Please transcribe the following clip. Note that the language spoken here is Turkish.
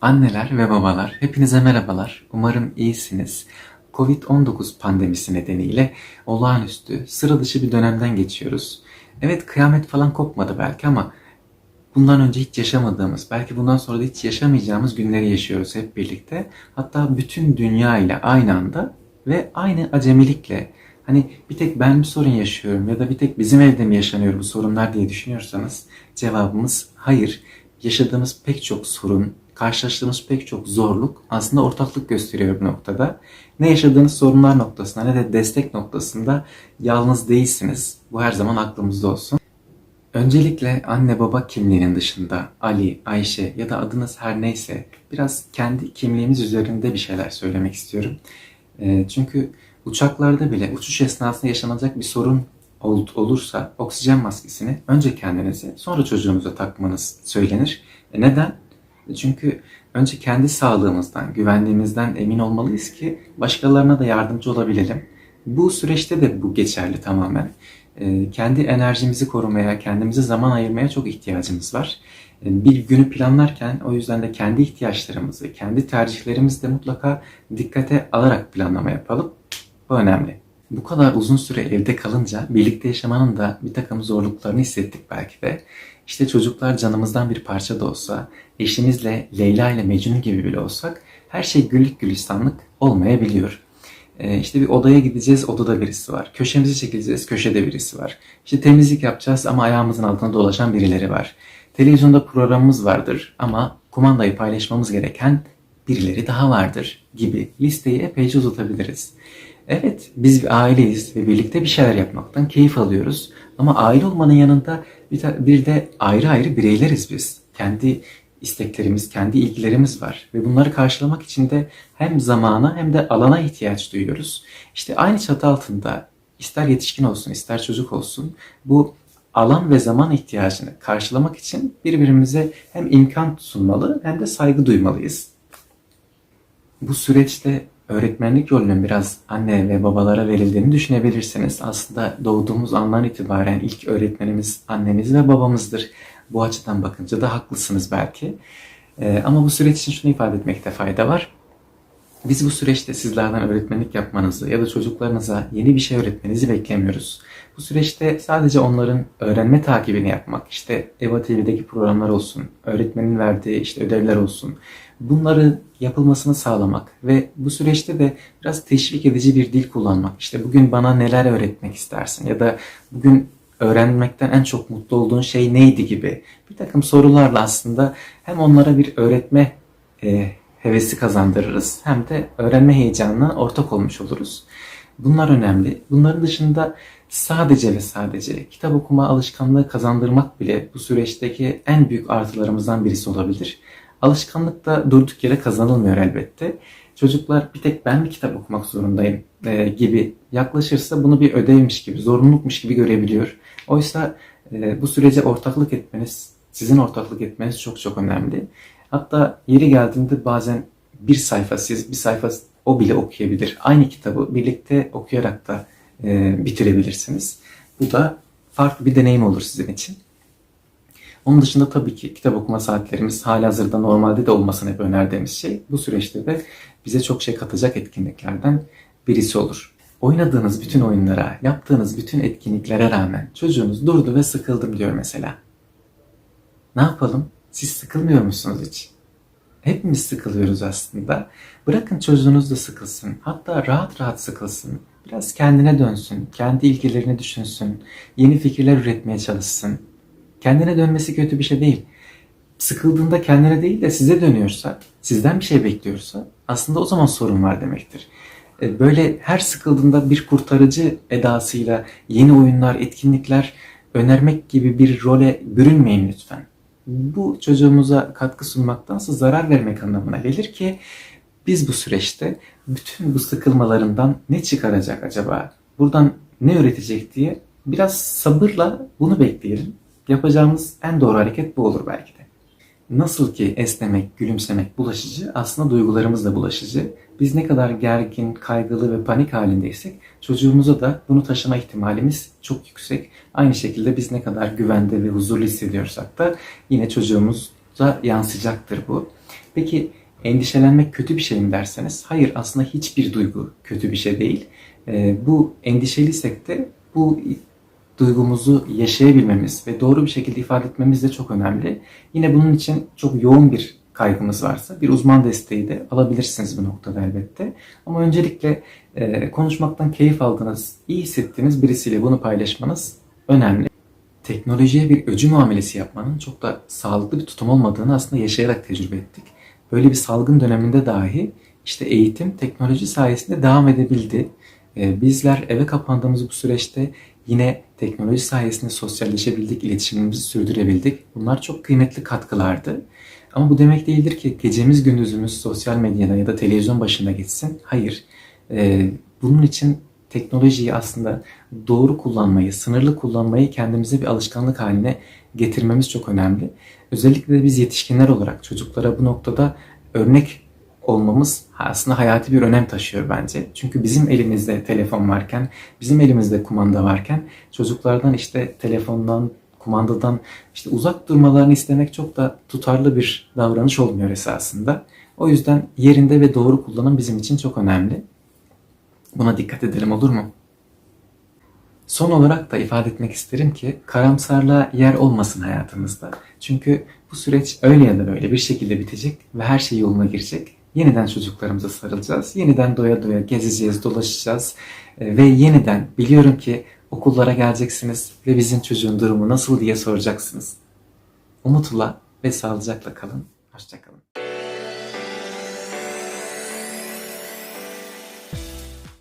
Anneler ve babalar, hepinize merhabalar. Umarım iyisiniz. Covid-19 pandemisi nedeniyle olağanüstü, sıra dışı bir dönemden geçiyoruz. Evet kıyamet falan kopmadı belki ama bundan önce hiç yaşamadığımız, belki bundan sonra da hiç yaşamayacağımız günleri yaşıyoruz hep birlikte. Hatta bütün dünya ile aynı anda ve aynı acemilikle hani bir tek ben bir sorun yaşıyorum ya da bir tek bizim evde mi yaşanıyor bu sorunlar diye düşünüyorsanız cevabımız hayır. Yaşadığımız pek çok sorun, karşılaştığımız pek çok zorluk aslında ortaklık gösteriyor bu noktada. Ne yaşadığınız sorunlar noktasında ne de destek noktasında yalnız değilsiniz. Bu her zaman aklımızda olsun. Öncelikle anne baba kimliğinin dışında Ali, Ayşe ya da adınız her neyse biraz kendi kimliğimiz üzerinde bir şeyler söylemek istiyorum. E, çünkü uçaklarda bile uçuş esnasında yaşanacak bir sorun ol- olursa oksijen maskesini önce kendinize sonra çocuğunuza takmanız söylenir. E, neden? Çünkü önce kendi sağlığımızdan, güvenliğimizden emin olmalıyız ki başkalarına da yardımcı olabilelim. Bu süreçte de bu geçerli tamamen. E, Kendi enerjimizi korumaya, kendimize zaman ayırmaya çok ihtiyacımız var. E, Bir günü planlarken o yüzden de kendi ihtiyaçlarımızı, kendi tercihlerimizi de mutlaka dikkate alarak planlama yapalım. Bu önemli. Bu kadar uzun süre evde kalınca birlikte yaşamanın da bir takım zorluklarını hissettik belki de. İşte çocuklar canımızdan bir parça da olsa, eşimizle Leyla ile Mecnun gibi bile olsak her şey güllük gülistanlık olmayabiliyor. Ee, işte bir odaya gideceğiz, odada birisi var. Köşemizi çekileceğiz, köşede birisi var. İşte temizlik yapacağız ama ayağımızın altında dolaşan birileri var. Televizyonda programımız vardır ama kumandayı paylaşmamız gereken birileri daha vardır gibi listeyi epeyce uzatabiliriz. Evet, biz bir aileyiz ve birlikte bir şeyler yapmaktan keyif alıyoruz. Ama aile olmanın yanında bir, bir de ayrı ayrı bireyleriz biz. Kendi isteklerimiz, kendi ilgilerimiz var. Ve bunları karşılamak için de hem zamana hem de alana ihtiyaç duyuyoruz. İşte aynı çatı altında ister yetişkin olsun ister çocuk olsun bu alan ve zaman ihtiyacını karşılamak için birbirimize hem imkan sunmalı hem de saygı duymalıyız. Bu süreçte öğretmenlik rolünün biraz anne ve babalara verildiğini düşünebilirsiniz. Aslında doğduğumuz andan itibaren ilk öğretmenimiz annemiz ve babamızdır. Bu açıdan bakınca da haklısınız belki. Ee, ama bu süreç için şunu ifade etmekte fayda var. Biz bu süreçte sizlerden öğretmenlik yapmanızı ya da çocuklarınıza yeni bir şey öğretmenizi beklemiyoruz. Bu süreçte sadece onların öğrenme takibini yapmak, işte EVA TV'deki programlar olsun, öğretmenin verdiği işte ödevler olsun, bunları yapılmasını sağlamak ve bu süreçte de biraz teşvik edici bir dil kullanmak. İşte bugün bana neler öğretmek istersin ya da bugün öğrenmekten en çok mutlu olduğun şey neydi gibi bir takım sorularla aslında hem onlara bir öğretme e, hevesi kazandırırız hem de öğrenme heyecanına ortak olmuş oluruz. Bunlar önemli. Bunların dışında sadece ve sadece kitap okuma alışkanlığı kazandırmak bile bu süreçteki en büyük artılarımızdan birisi olabilir. Alışkanlık da durduk yere kazanılmıyor elbette. Çocuklar bir tek ben mi kitap okumak zorundayım e, gibi yaklaşırsa bunu bir ödevmiş gibi, zorunlulukmuş gibi görebiliyor. Oysa e, bu sürece ortaklık etmeniz, sizin ortaklık etmeniz çok çok önemli. Hatta yeri geldiğinde bazen bir sayfa siz, bir sayfa o bile okuyabilir. Aynı kitabı birlikte okuyarak da e, bitirebilirsiniz. Bu da farklı bir deneyim olur sizin için. Onun dışında tabii ki kitap okuma saatlerimiz halihazırda normalde de olmasını hep önerdiğimiz şey. Bu süreçte de bize çok şey katacak etkinliklerden birisi olur. Oynadığınız bütün oyunlara, yaptığınız bütün etkinliklere rağmen çocuğunuz durdu ve sıkıldım diyor mesela. Ne yapalım? Siz sıkılmıyor musunuz hiç? Hepimiz sıkılıyoruz aslında. Bırakın çocuğunuz da sıkılsın. Hatta rahat rahat sıkılsın. Biraz kendine dönsün. Kendi ilgilerini düşünsün. Yeni fikirler üretmeye çalışsın. Kendine dönmesi kötü bir şey değil. Sıkıldığında kendine değil de size dönüyorsa, sizden bir şey bekliyorsa aslında o zaman sorun var demektir. E, Böyle her sıkıldığında bir kurtarıcı edasıyla yeni oyunlar, etkinlikler önermek gibi bir role bürünmeyin lütfen. Bu çocuğumuza katkı sunmaktansa zarar vermek anlamına gelir ki biz bu süreçte bütün bu sıkılmalarından ne çıkaracak acaba? Buradan ne üretecek diye biraz sabırla bunu bekleyelim. Yapacağımız en doğru hareket bu olur belki de. Nasıl ki esnemek, gülümsemek bulaşıcı, aslında duygularımız da bulaşıcı. Biz ne kadar gergin, kaygılı ve panik halindeysek çocuğumuza da bunu taşıma ihtimalimiz çok yüksek. Aynı şekilde biz ne kadar güvende ve huzurlu hissediyorsak da yine çocuğumuza yansıyacaktır bu. Peki endişelenmek kötü bir şey mi derseniz? Hayır aslında hiçbir duygu kötü bir şey değil. Ee, bu endişeliysek de bu duygumuzu yaşayabilmemiz ve doğru bir şekilde ifade etmemiz de çok önemli. Yine bunun için çok yoğun bir kaygımız varsa bir uzman desteği de alabilirsiniz bu noktada elbette. Ama öncelikle e, konuşmaktan keyif aldığınız, iyi hissettiğiniz birisiyle bunu paylaşmanız önemli. Teknolojiye bir öcü muamelesi yapmanın çok da sağlıklı bir tutum olmadığını aslında yaşayarak tecrübe ettik. Böyle bir salgın döneminde dahi işte eğitim teknoloji sayesinde devam edebildi. Ee, Bizler eve kapandığımız bu süreçte yine teknoloji sayesinde sosyalleşebildik, iletişimimizi sürdürebildik. Bunlar çok kıymetli katkılardı. Ama bu demek değildir ki gecemiz gündüzümüz sosyal medyada ya da televizyon başında geçsin. Hayır. Ee, Bunun için teknolojiyi aslında doğru kullanmayı, sınırlı kullanmayı kendimize bir alışkanlık haline getirmemiz çok önemli. Özellikle de biz yetişkinler olarak çocuklara bu noktada örnek olmamız aslında hayati bir önem taşıyor bence. Çünkü bizim elimizde telefon varken, bizim elimizde kumanda varken çocuklardan işte telefondan, kumandadan işte uzak durmalarını istemek çok da tutarlı bir davranış olmuyor esasında. O yüzden yerinde ve doğru kullanım bizim için çok önemli. Buna dikkat edelim olur mu? Son olarak da ifade etmek isterim ki karamsarlığa yer olmasın hayatımızda. Çünkü bu süreç öyle ya da böyle bir şekilde bitecek ve her şey yoluna girecek. Yeniden çocuklarımıza sarılacağız. Yeniden doya doya gezeceğiz, dolaşacağız. Ee, Ve yeniden biliyorum ki okullara geleceksiniz ve bizim çocuğun durumu nasıl diye soracaksınız. Umutla ve sağlıcakla kalın. Hoşçakalın.